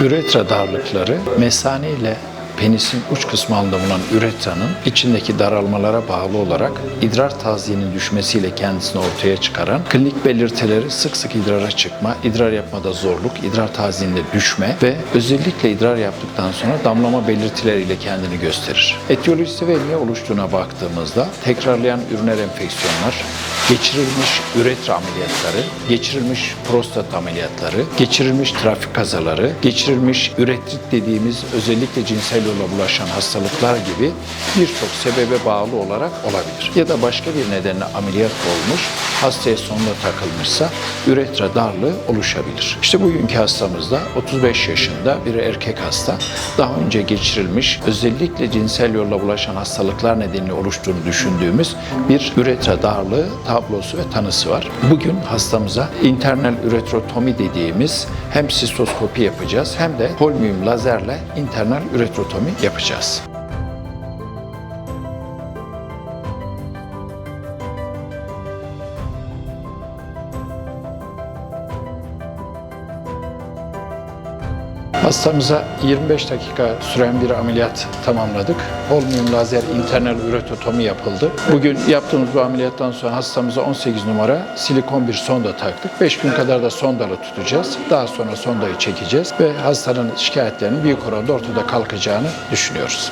Üretra darlıkları mesane ile penisin uç kısmında bulunan üretranın içindeki daralmalara bağlı olarak idrar taziyinin düşmesiyle kendisini ortaya çıkaran klinik belirtileri sık sık idrara çıkma, idrar yapmada zorluk, idrar taziyinde düşme ve özellikle idrar yaptıktan sonra damlama belirtileriyle kendini gösterir. Etiyolojisi ve niye oluştuğuna baktığımızda tekrarlayan üriner enfeksiyonlar, geçirilmiş üretra ameliyatları, geçirilmiş prostat ameliyatları, geçirilmiş trafik kazaları, geçirilmiş üretrit dediğimiz özellikle cinsel yolla bulaşan hastalıklar gibi birçok sebebe bağlı olarak olabilir. Ya da başka bir nedenle ameliyat olmuş, hastaya sonunda takılmışsa üretra darlığı oluşabilir. İşte bugünkü hastamızda 35 yaşında bir erkek hasta daha önce geçirilmiş özellikle cinsel yolla bulaşan hastalıklar nedeniyle oluştuğunu düşündüğümüz bir üretra darlığı tablosu ve tanısı var. Bugün hastamıza internal üretrotomi dediğimiz hem sistoskopi yapacağız hem de holmium lazerle internal üretrotomi yapacağız. Hastamıza 25 dakika süren bir ameliyat tamamladık. Holmium lazer internal üretotomi yapıldı. Bugün yaptığımız bu ameliyattan sonra hastamıza 18 numara silikon bir sonda taktık. 5 gün kadar da sondalı tutacağız. Daha sonra sondayı çekeceğiz ve hastanın şikayetlerinin büyük oranda ortada kalkacağını düşünüyoruz.